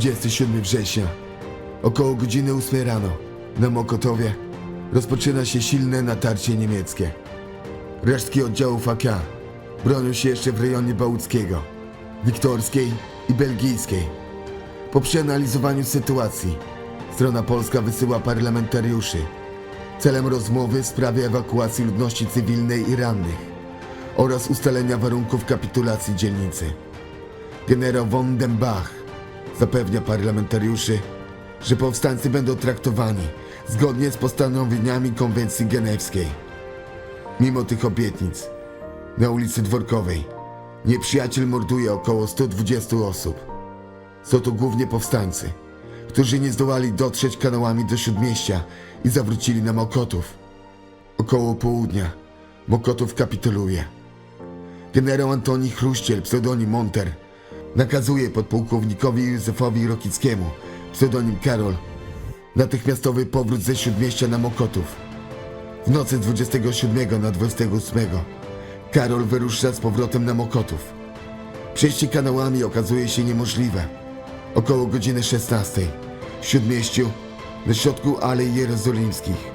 Dwudziesty siódmy września, około godziny 8 rano, na Mokotowie rozpoczyna się silne natarcie niemieckie. Resztki oddziałów AK bronią się jeszcze w rejonie Bałuckiego, Wiktorskiej i Belgijskiej. Po przeanalizowaniu sytuacji, strona polska wysyła parlamentariuszy celem rozmowy w sprawie ewakuacji ludności cywilnej i rannych oraz ustalenia warunków kapitulacji dzielnicy. Generał von den Bach zapewnia parlamentariuszy, że powstańcy będą traktowani zgodnie z postanowieniami konwencji genewskiej. Mimo tych obietnic, na ulicy Dworkowej nieprzyjaciel morduje około 120 osób. Są to głównie powstańcy, którzy nie zdołali dotrzeć kanałami do Śródmieścia i zawrócili na Mokotów. Około południa Mokotów kapituluje. Generał Antoni Chruściel, pseudonim Monter, nakazuje podpułkownikowi Józefowi Rokickiemu, pseudonim Karol, natychmiastowy powrót ze Śródmieścia na Mokotów. W nocy z 27 na 28 Karol wyrusza z powrotem na Mokotów. Przejście kanałami okazuje się niemożliwe. Około godziny 16 w Śródmieściu, na środku Alei Jerozolimskich,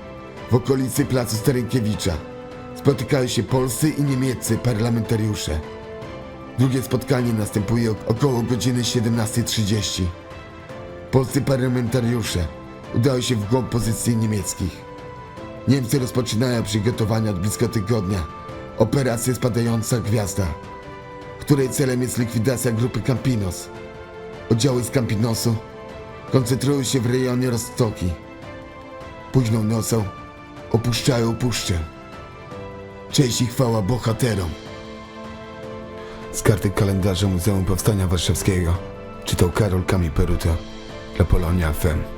w okolicy placu Starynkiewicza, spotykają się polscy i niemieccy parlamentariusze. Drugie spotkanie następuje ok- około godziny 17.30. Polscy parlamentariusze udają się w głąb pozycji niemieckich. Niemcy rozpoczynają przygotowania od blisko tygodnia operację Spadająca Gwiazda, której celem jest likwidacja grupy Campinos. Oddziały z Campinosu koncentrują się w rejonie Roztoki. Późną nocą opuszczają puszczę. Cześć i chwała bohaterom. Z karty kalendarza Muzeum Powstania Warszawskiego czytał Karol Kami Peruta dla Polonia FM.